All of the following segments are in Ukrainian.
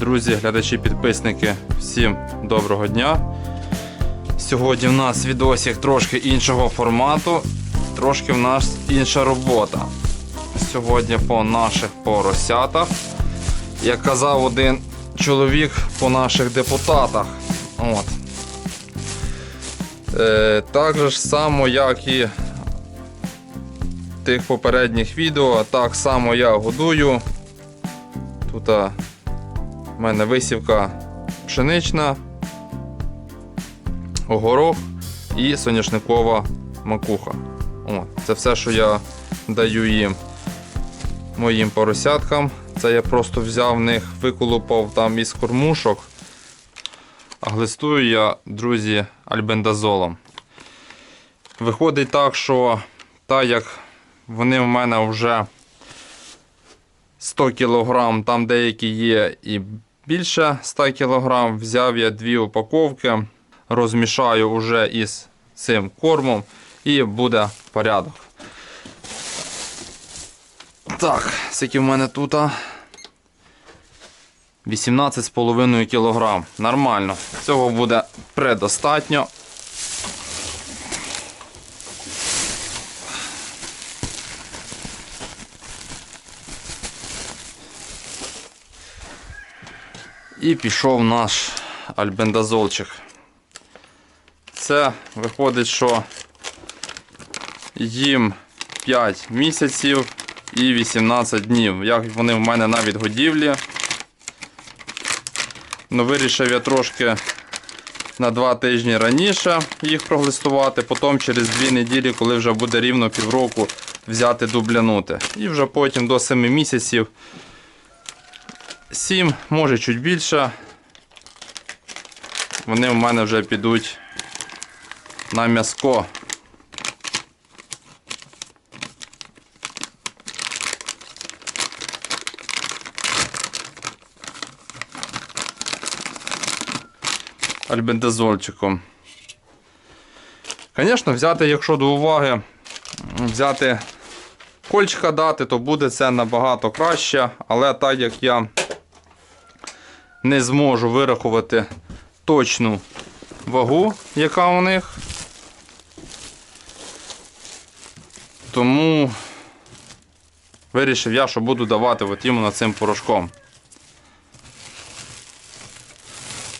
Друзі, глядачі, підписники, всім доброго дня. Сьогодні в нас відосик трошки іншого формату, трошки в нас інша робота. Сьогодні по наших поросятах. Як казав один чоловік по наших депутатах. От. Е, так же ж само, як і тих попередніх відео, так само я годую. Тут в мене висівка пшенична, огорох і соняшникова макуха. О, це все, що я даю їм моїм поросяткам. Це я просто взяв в них, виколупав там із кормушок. А глистую я, друзі, альбендазолом. Виходить так, що так як вони в мене вже 100 кг, там деякі є і більше 100 кг, взяв я дві упаковки, розмішаю вже із цим кормом і буде порядок. Так, скільки в мене тут? 18,5 кг. Нормально. Цього буде предостатньо. І пішов наш альбендазолчик. Це виходить, що їм 5 місяців і 18 днів. Як вони в мене на відгодівлі. Ну, вирішив я трошки на 2 тижні раніше їх проглистувати, потім через 2 неділі, коли вже буде рівно півроку, взяти дублянути. І вже потім до 7 місяців 7, може чуть більше. Вони в мене вже підуть на м'яско. Альбендазольчиком. Звісно, взяти, якщо до уваги, взяти кольчика дати, то буде це набагато краще, але так як я не зможу вирахувати точну вагу, яка у них. Тому вирішив я, що буду давати от іменно цим порошком.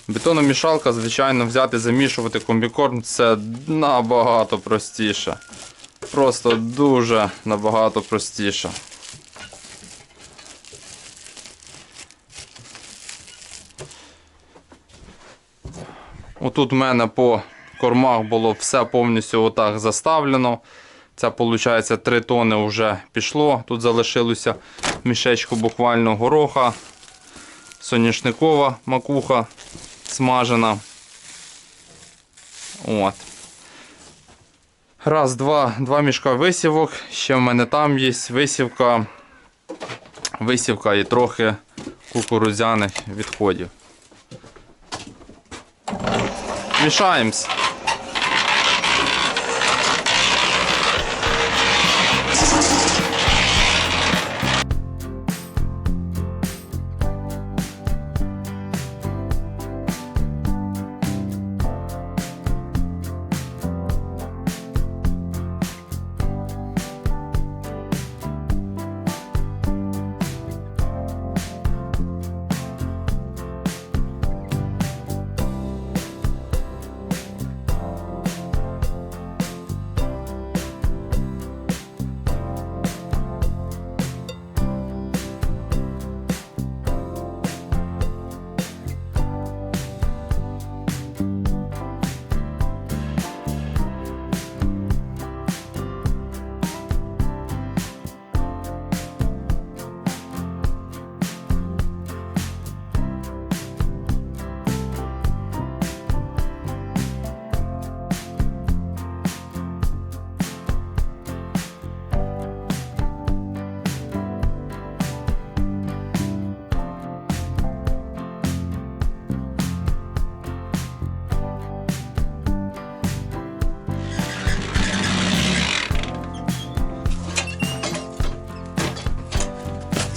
Бетономішалка, звичайно, взяти, замішувати комбікорм це набагато простіше. Просто дуже набагато простіше. Отут в мене по кормах було все повністю отак заставлено. Це, виходить, 3 тони вже пішло. Тут залишилося в мішечку буквально гороха, соняшникова макуха смажена. От. Раз, два, два мішка висівок. Ще в мене там є висівка, висівка і трохи кукурудзяних відходів. Мішаємось.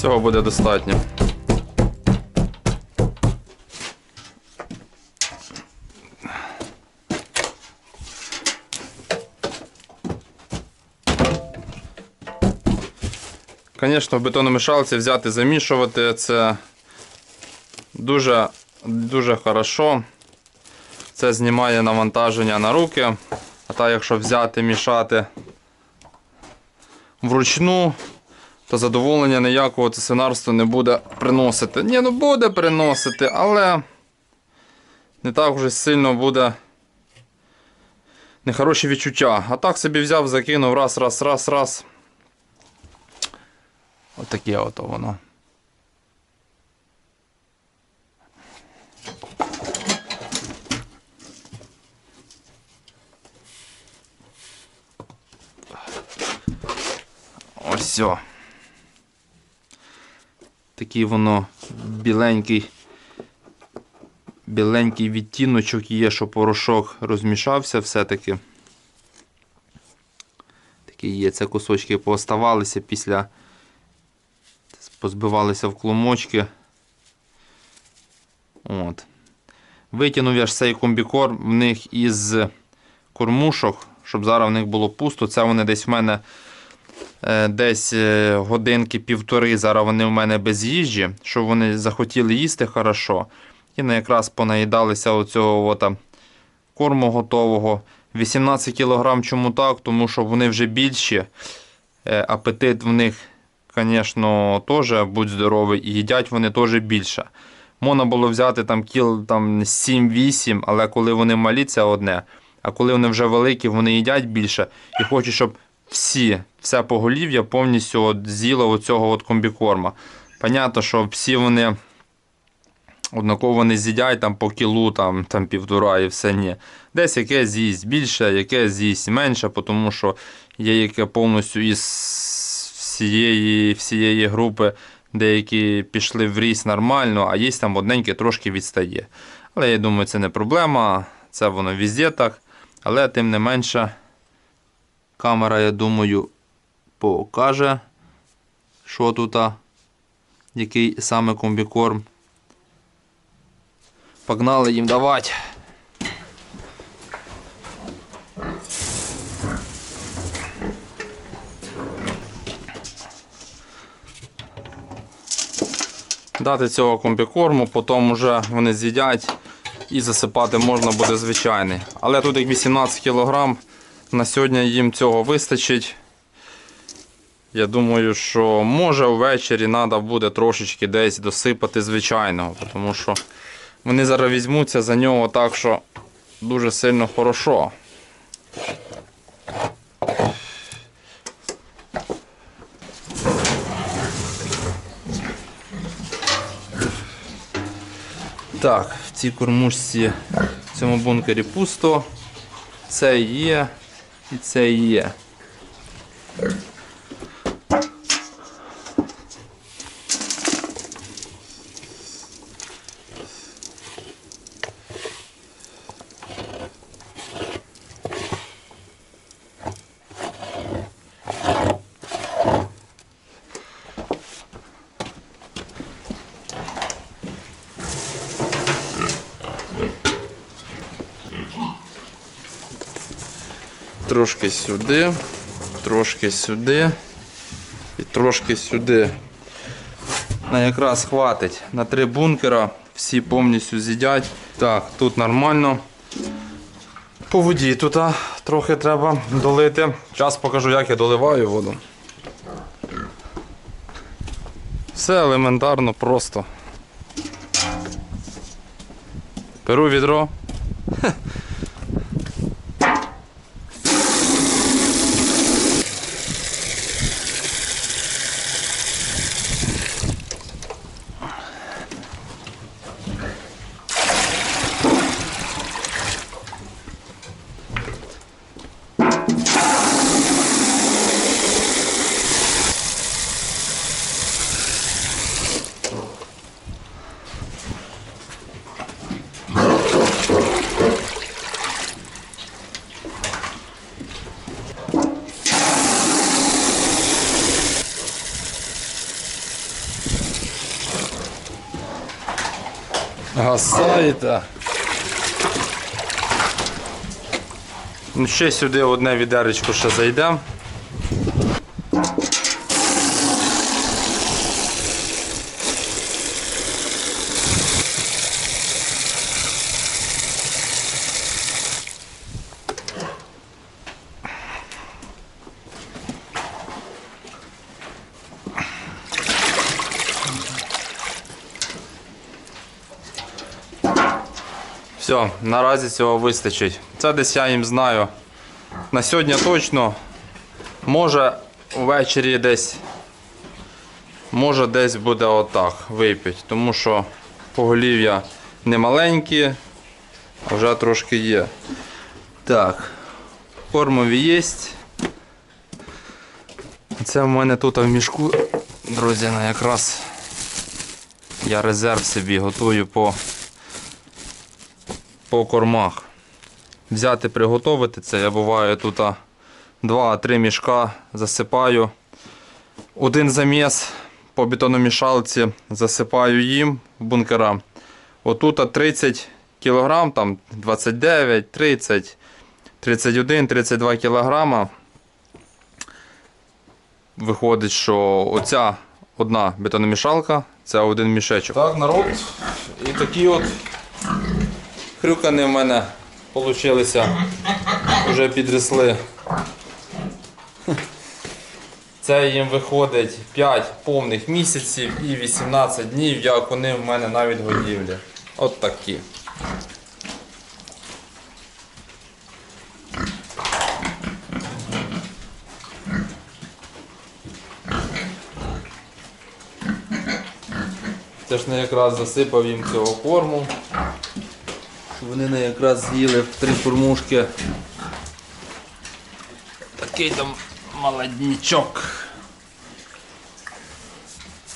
Цього буде достатньо. Звісно, в бетономішалці взяти, замішувати це дуже дуже хорошо. Це знімає навантаження на руки. А так, якщо взяти, мішати вручну, то задоволення ніякого це свинарство не буде приносити. Ні, ну буде приносити, але не так вже сильно буде нехороші відчуття. А так собі взяв, закинув раз, раз, раз, раз. Отаке ото воно. Ось. Такий воно біленький. Біленький відтіночок є, що порошок розмішався все-таки. Такий є. Це кусочки пооставалися після. Позбивалися в клумочки. От. Витягнув я ж цей комбікорм в них із кормушок, щоб зараз в них було пусто. Це вони десь в мене десь е, годинки півтори. Зараз вони в мене без їжі, щоб вони захотіли їсти хорошо. І не якраз понаїдалися оцього от, корму готового. 18 кг чому так? Тому що вони вже більші. Е, Апетит в них, звісно, теж будь здоровий, і їдять вони теж більше. Можна було взяти там кіл там, 7-8, але коли вони малі, це одне. А коли вони вже великі, вони їдять більше і хочуть, щоб всі, все поголів'я повністю от з'їло оцього от комбікорма. Понятно, що всі вони однаково не з'їдять там по кілу, там, там півтора і все ні. Десь яке з'їсть більше, яке з'їсть менше, тому що є яке повністю із всієї, всієї групи деякі пішли в ріс нормально, а є там одненьке трошки відстає. Але я думаю, це не проблема, це воно везде так. Але тим не менше, камера, я думаю, покаже, що тут, який саме комбікорм. Погнали їм давати. Дати цього комбікорму, потім вже вони з'їдять і засипати можна буде звичайний. Але тут як 18 кг, на сьогодні їм цього вистачить. Я думаю, що може ввечері треба буде трошечки десь досипати звичайного, тому що вони зараз візьмуться за нього так, що дуже сильно хорошо. Так, в цій кормушці, в цьому бункері пусто. Це є і це є. Трошки сюди, трошки сюди і трошки сюди. На якраз хватить. На три бункера всі повністю з'їдять. Так, тут нормально. По воді тут а, трохи треба долити. Зараз покажу, як я доливаю воду. Все елементарно просто. Беру відро. Гасаєте. Ну, ще сюди одне відеречко ще зайде. Все, наразі цього вистачить. Це десь я їм знаю. На сьогодні точно. Може ввечері десь. Може десь буде отак випить, тому що поголів'я не маленькі, вже трошки є. Так, кормові є. Це в мене тут в мішку, друзі, на якраз я резерв собі готую по, по кормах. Взяти, приготувати це. Я буваю тут 2-3 мішка засипаю. Один заміс по бетономішалці засипаю їм в бункера. Отут 30 кг, там 29, 30, 31, 32 кг. Виходить, що оця одна бетономішалка це один мішечок. Так, народ. І такі от хрюкани в мене получилися. Вже підросли. Це їм виходить 5 повних місяців і 18 днів, як вони в мене навіть годівлі. От такі. Це ж не якраз засипав їм цього корму. Вони не якраз з'їли в три кормушки. Такий там молоднічок.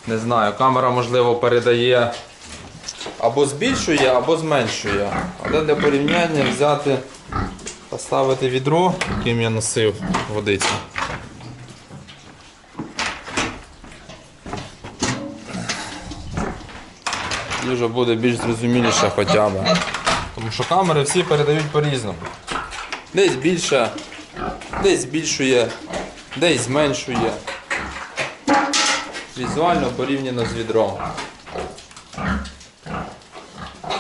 Не знаю, камера можливо передає або збільшує, або зменшує. Але для порівняння взяти, поставити відро, яким я носив водицю. І вже буде більш зрозуміліше хоча б. Тому що камери всі передають по-різному. Десь більше, десь збільшує, десь зменшує. Візуально порівняно з відром.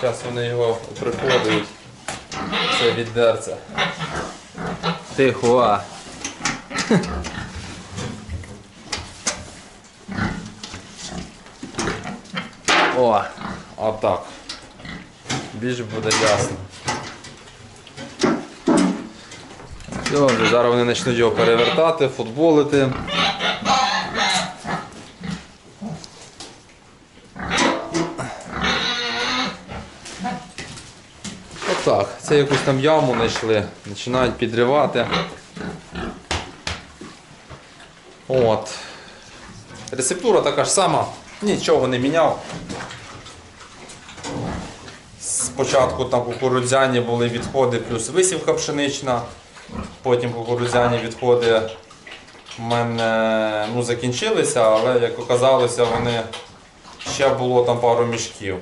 Зараз вони його приходять. Це віддерце. Тихо. О, отак. Більш буде ясно. Добре, зараз вони почнуть його перевертати, футболити. Отак, це якусь там яму знайшли, починають підривати. От. Рецептура така ж сама, нічого не міняв. Спочатку там кукурудзяні були відходи плюс висівка пшенична, потім кукурудзяні відходи в мене ну, закінчилися, але як оказалося, вони ще було там пару мішків.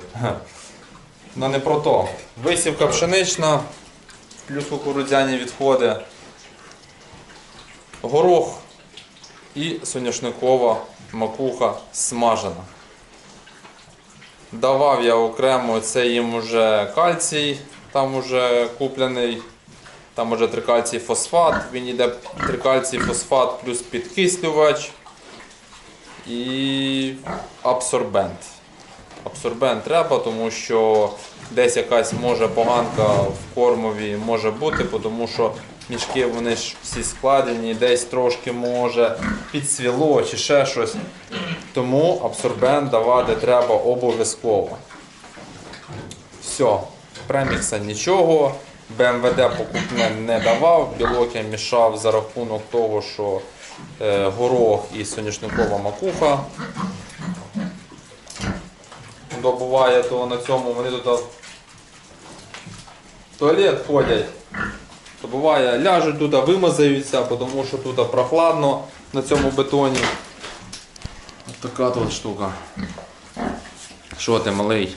Ну не про то. Висівка пшенична, плюс кукурудзяні відходи, горох і соняшникова макуха смажена. Давав я окремо це їм уже кальцій, там уже куплений, там уже трикальцій фосфат, він йде трикальцій фосфат плюс підкислювач і абсорбент. Абсорбент треба, тому що десь якась може поганка в кормові може бути, тому що мішки вони ж всі складені, десь трошки може підсвіло чи ще щось. Тому абсорбент давати треба обов'язково. Все, премікса нічого. БМВД покупне не давав, білок я мішав за рахунок того, що е, горох і соняшникова макуха. То буває, то на цьому вони тут в туалет ходять. То буває, ляжуть туди, вимазаються, тому що тут прохладно на цьому бетоні. Ось така тут штука. Що ти малий?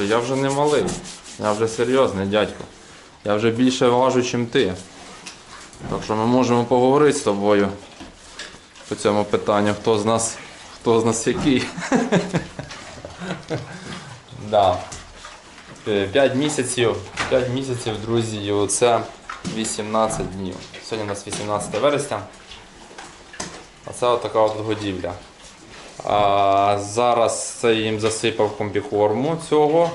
Я вже не малий. Я вже серйозний дядько. Я вже більше важу, ніж ти. Так що ми можемо поговорити з тобою по цьому питанню, хто з нас, хто з нас який. Да. 5 місяців, 5 місяців, друзі, оце 18 днів. Сьогодні у нас 18 вересня. А це от така от годівля. А, зараз це їм засипав комбікорму цього.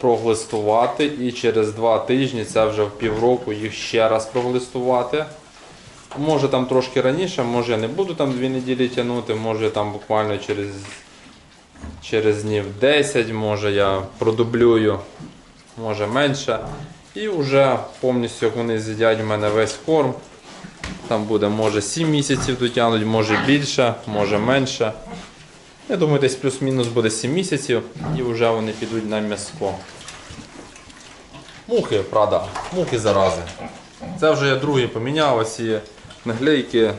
Проглистувати і через два тижні, це вже в півроку, їх ще раз проглистувати. Може там трошки раніше, може я не буду там дві неділі тягнути, може там буквально через, через днів 10, може я продублюю, може менше. І вже повністю як вони з'їдять в мене весь корм. Там буде може 7 місяців дотягнуть, може більше, може менше. Я думаю, десь плюс-мінус буде 7 місяців і вже вони підуть на м'яско. Мухи, правда, мухи зарази. Це вже я другий поміняв, ось ці наглейки.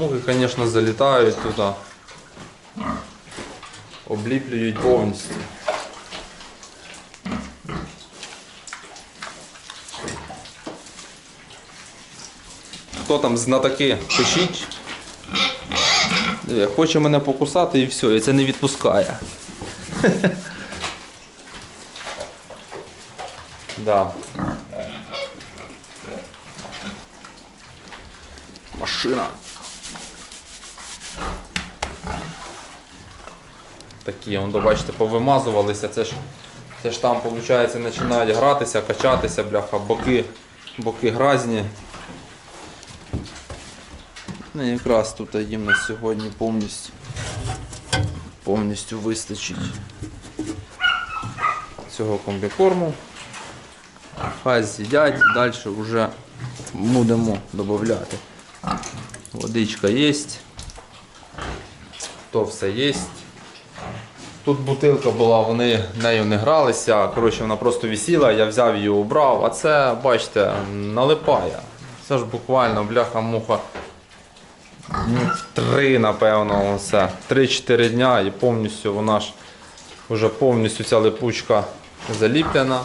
Мухи, звісно, залітають туди. Обліплюють повністю. Хто там знатоки, пишіть. Хоче мене покусати і все, і це не відпускає. Да. Машина. Такі, он, бачите, повимазувалися. Це ж, це ж там, виходить, починають гратися, качатися, бляха, боки, боки гразні. Ну, якраз тут їм на сьогодні повністю, повністю вистачить цього комбікорму. Хай з'їдять, далі вже будемо додати. Водичка є, то все є. Тут бутилка була, вони нею не гралися. Коротше, вона просто висіла, я взяв її убрав, а це, бачите, налипає. Це ж буквально бляха-муха. Ну, Три, напевно, все. 3-4 дня і повністю вона ж вже повністю ця липучка заліплена.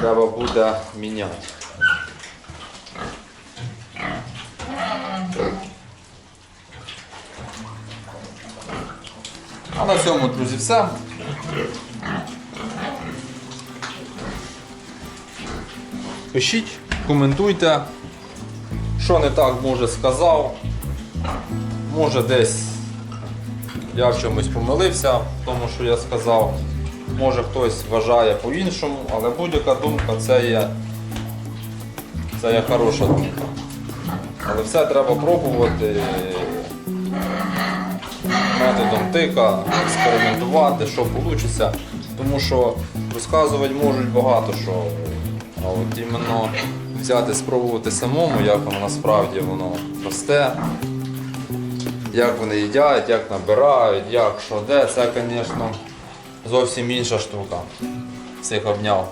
Треба буде міняти. А на цьому, друзі, все. Пишіть, коментуйте, що не так може сказав. Може десь я в чомусь помилився, в тому, що я сказав. Може хтось вважає по-іншому, але будь-яка думка це є, це є хороша думка. Але все треба пробувати методом тика, експериментувати, що вийде. Тому що розказувати можуть багато що. А от іменно взяти, спробувати самому, як воно насправді воно росте, як вони їдять, як набирають, як що де, це, звісно, зовсім інша штука. Всіх обняв.